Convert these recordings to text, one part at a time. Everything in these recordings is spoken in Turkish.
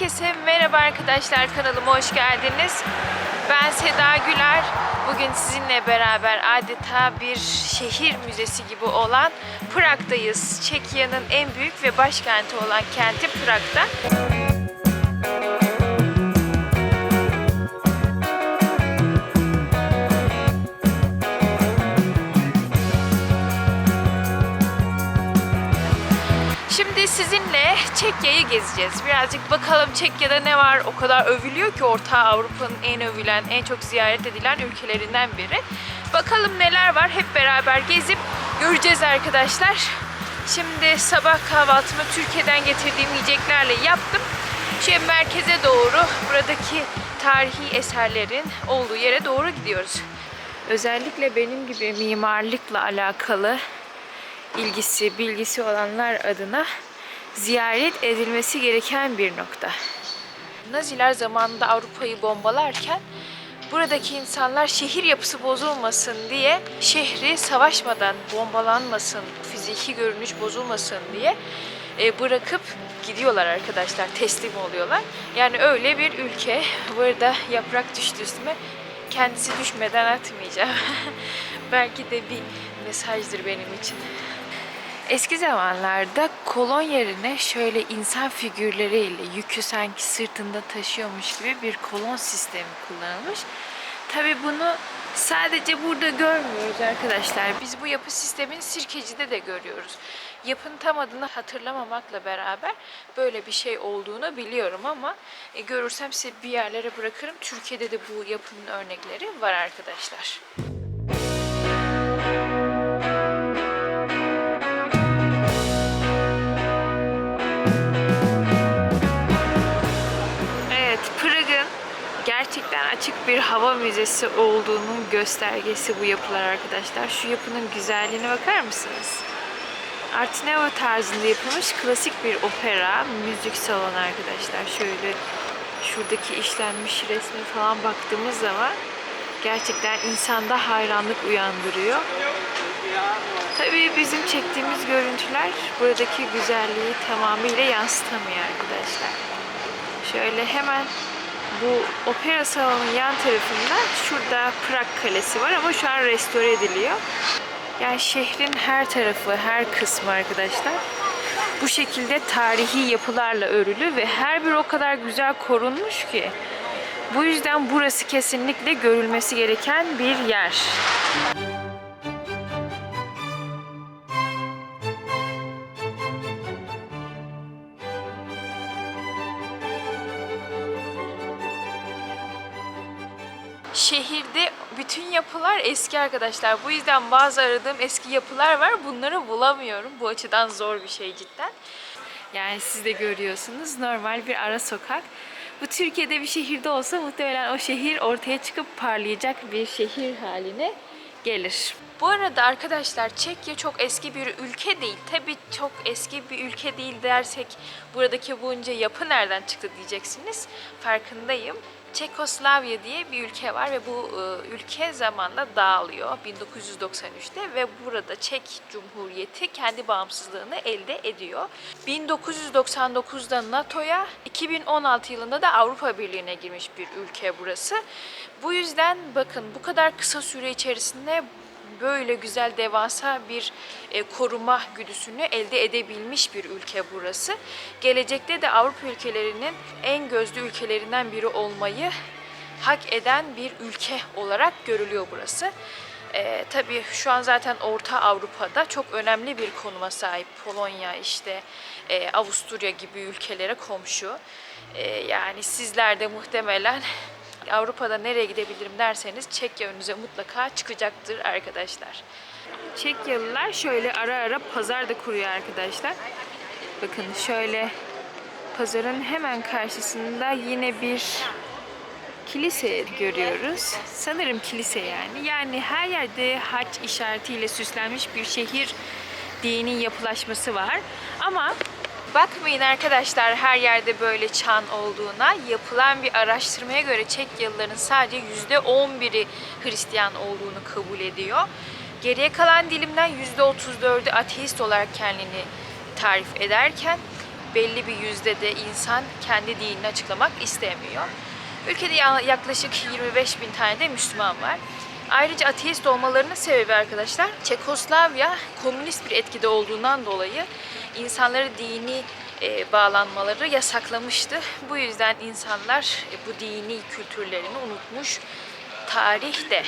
Herkese merhaba arkadaşlar kanalıma hoş geldiniz. Ben Seda Güler. Bugün sizinle beraber adeta bir şehir müzesi gibi olan Prag'dayız. Çekya'nın en büyük ve başkenti olan kenti Prag'da. Çekya'yı gezeceğiz. Birazcık bakalım Çekya'da ne var. O kadar övülüyor ki Orta Avrupa'nın en övülen, en çok ziyaret edilen ülkelerinden biri. Bakalım neler var. Hep beraber gezip göreceğiz arkadaşlar. Şimdi sabah kahvaltımı Türkiye'den getirdiğim yiyeceklerle yaptım. Şimdi merkeze doğru buradaki tarihi eserlerin olduğu yere doğru gidiyoruz. Özellikle benim gibi mimarlıkla alakalı ilgisi, bilgisi olanlar adına ziyaret edilmesi gereken bir nokta. Naziler zamanında Avrupa'yı bombalarken buradaki insanlar şehir yapısı bozulmasın diye şehri savaşmadan bombalanmasın, fiziki görünüş bozulmasın diye e, bırakıp gidiyorlar arkadaşlar, teslim oluyorlar. Yani öyle bir ülke. Burada yaprak düştü üstüme. Kendisi düşmeden atmayacağım. Belki de bir mesajdır benim için. Eski zamanlarda kolon yerine şöyle insan figürleriyle yükü sanki sırtında taşıyormuş gibi bir kolon sistemi kullanılmış. Tabi bunu sadece burada görmüyoruz arkadaşlar. Biz bu yapı sistemini Sirkeci'de de görüyoruz. Yapının tam adını hatırlamamakla beraber böyle bir şey olduğunu biliyorum ama e, görürsem size bir yerlere bırakırım. Türkiye'de de bu yapının örnekleri var arkadaşlar. Açık bir hava müzesi olduğunun göstergesi bu yapılar arkadaşlar. Şu yapının güzelliğine bakar mısınız? Art Nouveau tarzında yapılmış klasik bir opera, müzik salonu arkadaşlar. Şöyle şuradaki işlenmiş resme falan baktığımız zaman gerçekten insanda hayranlık uyandırıyor. Tabii bizim çektiğimiz görüntüler buradaki güzelliği tamamıyla yansıtamıyor arkadaşlar. Şöyle hemen bu opera salonunun yan tarafında şurada Prag Kalesi var ama şu an restore ediliyor. Yani şehrin her tarafı, her kısmı arkadaşlar bu şekilde tarihi yapılarla örülü ve her bir o kadar güzel korunmuş ki. Bu yüzden burası kesinlikle görülmesi gereken bir yer. Şehirde bütün yapılar eski arkadaşlar. Bu yüzden bazı aradığım eski yapılar var. Bunları bulamıyorum. Bu açıdan zor bir şey cidden. Yani siz de görüyorsunuz normal bir ara sokak. Bu Türkiye'de bir şehirde olsa muhtemelen o şehir ortaya çıkıp parlayacak bir şehir haline gelir. Bu arada arkadaşlar Çekya çok eski bir ülke değil. Tabii çok eski bir ülke değil dersek buradaki bunca yapı nereden çıktı diyeceksiniz. Farkındayım. Çekoslavya diye bir ülke var ve bu e, ülke zamanla dağılıyor 1993'te ve burada Çek Cumhuriyeti kendi bağımsızlığını elde ediyor. 1999'da NATO'ya, 2016 yılında da Avrupa Birliği'ne girmiş bir ülke burası. Bu yüzden bakın bu kadar kısa süre içerisinde böyle güzel devasa bir e, koruma güdüsünü elde edebilmiş bir ülke burası. Gelecekte de Avrupa ülkelerinin en gözlü ülkelerinden biri olmayı hak eden bir ülke olarak görülüyor burası. E, tabii şu an zaten Orta Avrupa'da çok önemli bir konuma sahip Polonya işte e, Avusturya gibi ülkelere komşu. E, yani sizler de muhtemelen Avrupa'da nereye gidebilirim derseniz Çekya önünüze mutlaka çıkacaktır arkadaşlar. Çekyalılar şöyle ara ara pazar da kuruyor arkadaşlar. Bakın şöyle pazarın hemen karşısında yine bir kilise görüyoruz. Sanırım kilise yani. Yani her yerde haç işaretiyle süslenmiş bir şehir dini yapılaşması var. Ama bakmayın arkadaşlar her yerde böyle çan olduğuna. Yapılan bir araştırmaya göre Çekyalıların sadece %11'i Hristiyan olduğunu kabul ediyor. Geriye kalan dilimden %34'ü ateist olarak kendini tarif ederken belli bir yüzde de insan kendi dinini açıklamak istemiyor. Ülkede ya- yaklaşık 25 bin tane de Müslüman var. Ayrıca ateist olmalarının sebebi arkadaşlar Çekoslavya komünist bir etkide olduğundan dolayı insanları dini e, bağlanmaları yasaklamıştı. Bu yüzden insanlar e, bu dini kültürlerini unutmuş tarihte.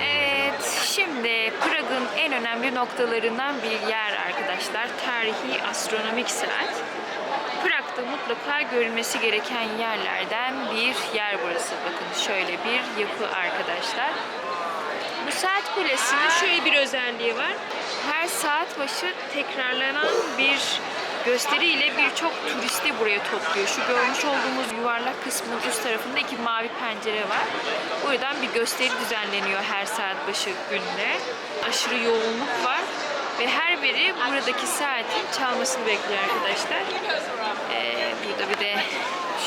Evet, şimdi Prag'ın en önemli noktalarından bir yer arkadaşlar. Tarihi astronomik saat. Prag'da mutlaka görülmesi gereken yerlerden bir yer burası. Bakın şöyle bir yapı arkadaşlar. Bu saat kulesinin şöyle bir özelliği var. Her saat başı tekrarlanan bir gösteriyle birçok turisti buraya topluyor. Şu görmüş olduğumuz yuvarlak kısmının üst tarafında iki mavi pencere var. Buradan bir gösteri düzenleniyor her saat başı günde. Aşırı yoğunluk var ve her biri buradaki saatin çalmasını bekliyor arkadaşlar. Ee, burada bir de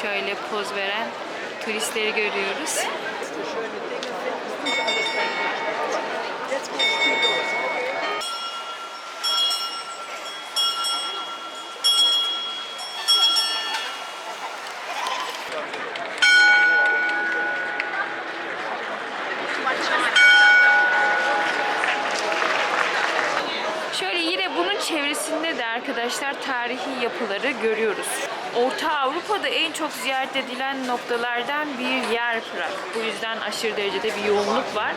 şöyle poz veren turistleri görüyoruz. Şöyle yine çevresinde de arkadaşlar tarihi yapıları görüyoruz. Orta Avrupa'da en çok ziyaret edilen noktalardan bir yer Prag. Bu yüzden aşırı derecede bir yoğunluk var.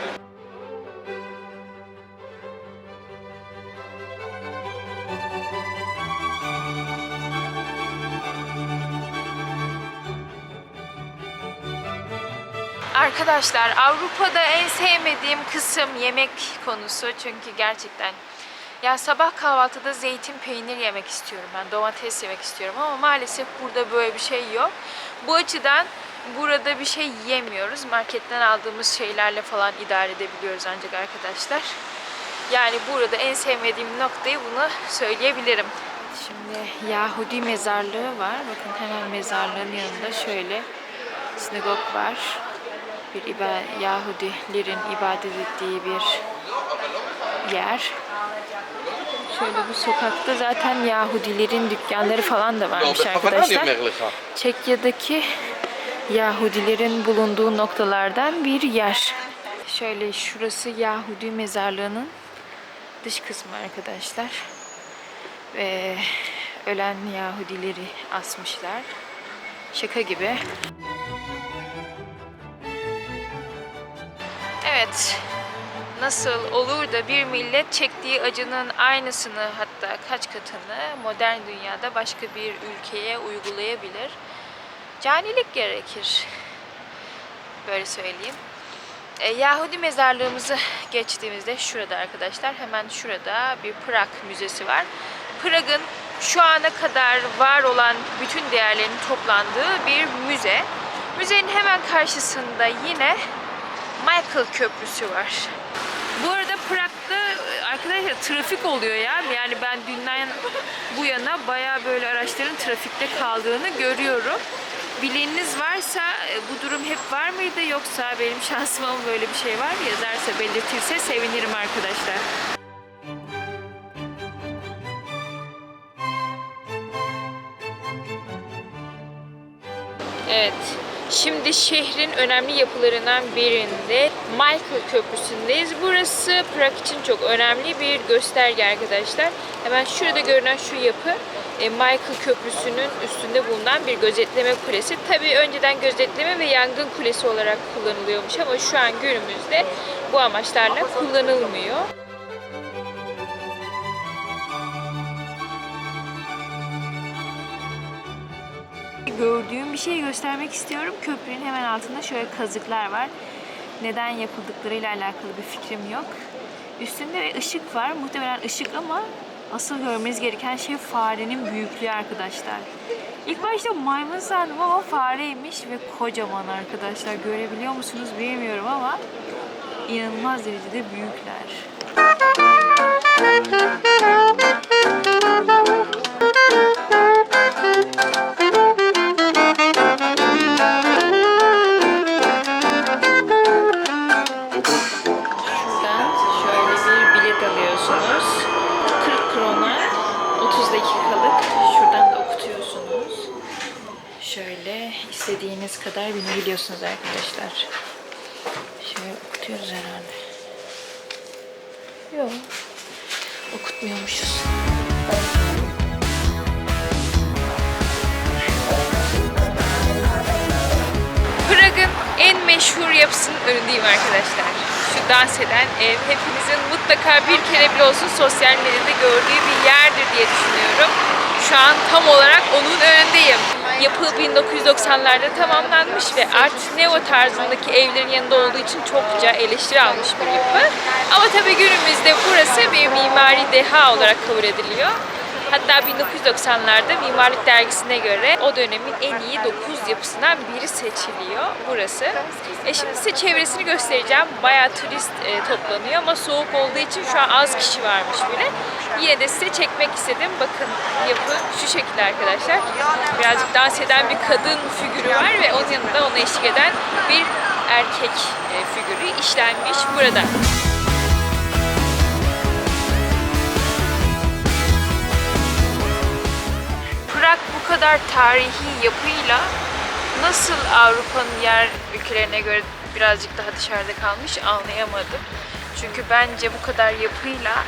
Arkadaşlar Avrupa'da en sevmediğim kısım yemek konusu çünkü gerçekten ya sabah kahvaltıda zeytin peynir yemek istiyorum ben domates yemek istiyorum ama maalesef burada böyle bir şey yok. Bu açıdan burada bir şey yiyemiyoruz. Marketten aldığımız şeylerle falan idare edebiliyoruz ancak arkadaşlar. Yani burada en sevmediğim noktayı bunu söyleyebilirim. Şimdi Yahudi mezarlığı var. Bakın hemen mezarlığın yanında şöyle sinagog var bir Yahudilerin ibadet ettiği bir yer. Şöyle bu sokakta zaten Yahudilerin dükkanları falan da varmış arkadaşlar. Çekya'daki Yahudilerin bulunduğu noktalardan bir yer. Şöyle şurası Yahudi mezarlığının dış kısmı arkadaşlar. Ve ölen Yahudileri asmışlar. Şaka gibi. Evet. Nasıl olur da bir millet çektiği acının aynısını hatta kaç katını modern dünyada başka bir ülkeye uygulayabilir? Canilik gerekir. Böyle söyleyeyim. E, Yahudi mezarlığımızı geçtiğimizde şurada arkadaşlar hemen şurada bir Prag Müzesi var. Prag'ın şu ana kadar var olan bütün değerlerin toplandığı bir müze. Müzenin hemen karşısında yine Michael Köprüsü var. Arkadaşlar trafik oluyor ya. Yani ben dünden bu yana bayağı böyle araçların trafikte kaldığını görüyorum. Bileniniz varsa e, bu durum hep var mıydı yoksa benim şansıma mı böyle bir şey var yazarsa belirtirse sevinirim arkadaşlar. Evet. Şimdi şehrin önemli yapılarından birinde Michael Köprüsü'ndeyiz. Burası Prag için çok önemli bir gösterge arkadaşlar. Hemen şurada görünen şu yapı e, Michael Köprüsü'nün üstünde bulunan bir gözetleme kulesi. Tabii önceden gözetleme ve yangın kulesi olarak kullanılıyormuş ama şu an günümüzde bu amaçlarla kullanılmıyor. Gördüğüm bir şey göstermek istiyorum. Köprünün hemen altında şöyle kazıklar var. Neden yapıldıklarıyla alakalı bir fikrim yok. Üstünde ışık var. Muhtemelen ışık ama asıl görmeniz gereken şey farenin büyüklüğü arkadaşlar. İlk başta maymun sandım ama fareymiş ve kocaman arkadaşlar. Görebiliyor musunuz bilmiyorum ama inanılmaz derecede büyükler. Binebiliyorsunuz arkadaşlar. Şöyle okutuyoruz herhalde. Yok. Okutmuyormuşuz. Prag'ın en meşhur yapısının önündeyim arkadaşlar. Şu dans eden ev hepinizin mutlaka bir kere bile olsun sosyal medyada gördüğü bir yerdir diye düşünüyorum. Şu an tam olarak onun önündeyim. Yapı 1990'larda tamamlanmış ve Art Nouveau tarzındaki evlerin yanında olduğu için çokça eleştiri almış bir yapı. Ama tabii günümüzde burası bir mimari deha olarak kabul ediliyor. Hatta 1990'larda Mimarlık Dergisi'ne göre o dönemin en iyi 9 yapısından biri seçiliyor burası. E şimdi size çevresini göstereceğim. Bayağı turist e, toplanıyor ama soğuk olduğu için şu an az kişi varmış bile. Yine de size çekmek istedim. Bakın yapı şu şekilde arkadaşlar. Birazcık dans eden bir kadın figürü var ve onun yanında ona eşlik eden bir erkek e, figürü işlenmiş burada. Prag bu kadar tarihi yapıyla nasıl Avrupa'nın diğer ülkelerine göre birazcık daha dışarıda kalmış anlayamadım. Çünkü bence bu kadar yapıyla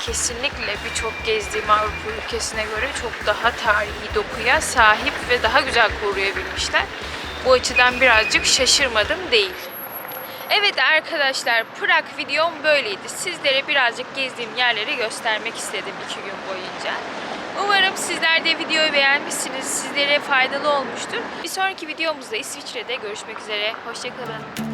kesinlikle birçok gezdiğim Avrupa ülkesine göre çok daha tarihi dokuya sahip ve daha güzel koruyabilmişler. Bu açıdan birazcık şaşırmadım değil. Evet arkadaşlar Prag videom böyleydi. Sizlere birazcık gezdiğim yerleri göstermek istedim iki gün boyunca. Umarım sizler de videoyu beğenmişsiniz. Sizlere faydalı olmuştur. Bir sonraki videomuzda İsviçre'de görüşmek üzere. Hoşçakalın.